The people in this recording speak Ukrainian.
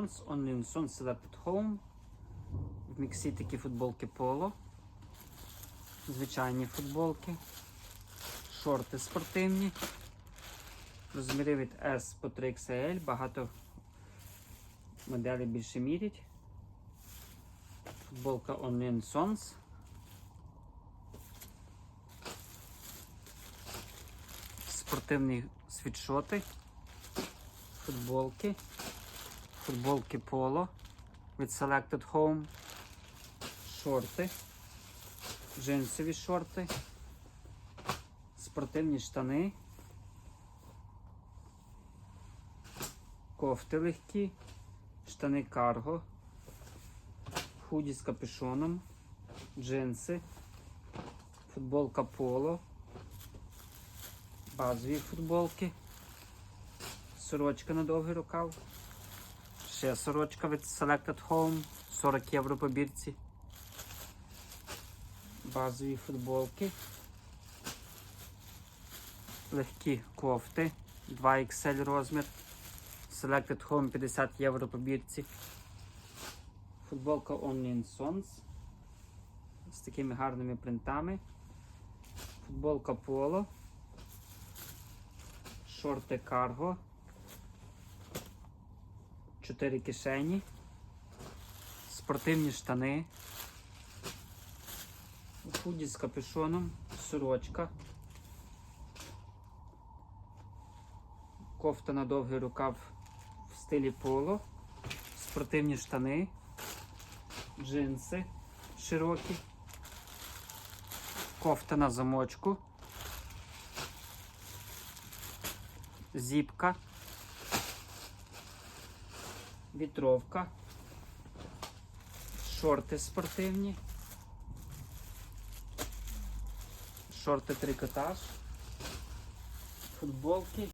Only Son Selected Home. В міксі такі футболки поло. Звичайні футболки. Шорти спортивні. Розміри від S по 3XL. Багато моделей більше мірять. Футболка Only Sons. Спортивні світшоти. Футболки. Футболки поло від Selected Home. Шорти. Джинсові шорти. Спортивні штани. Кофти легкі. Штани карго. Худі з капюшоном. Джинси. Футболка поло. Базові футболки. Сорочка на довгий рукав. Ще сорочка від Selected Home. 40 євро по бірці. Базові футболки. Легкі кофти. 2XL розмір. Selected Home 50 євро по бірці. Футболка Only in Sons. З такими гарними принтами. Футболка Polo. Шорти карго. 4 кишені. Спортивні штани. Худі з капюшоном. Сорочка. Кофта на довгий рукав в стилі поло. Спортивні штани. Джинси широкі. Кофта на замочку. Зіпка. Вітровка. Шорти спортивні. Шорти трикотаж. Футболки.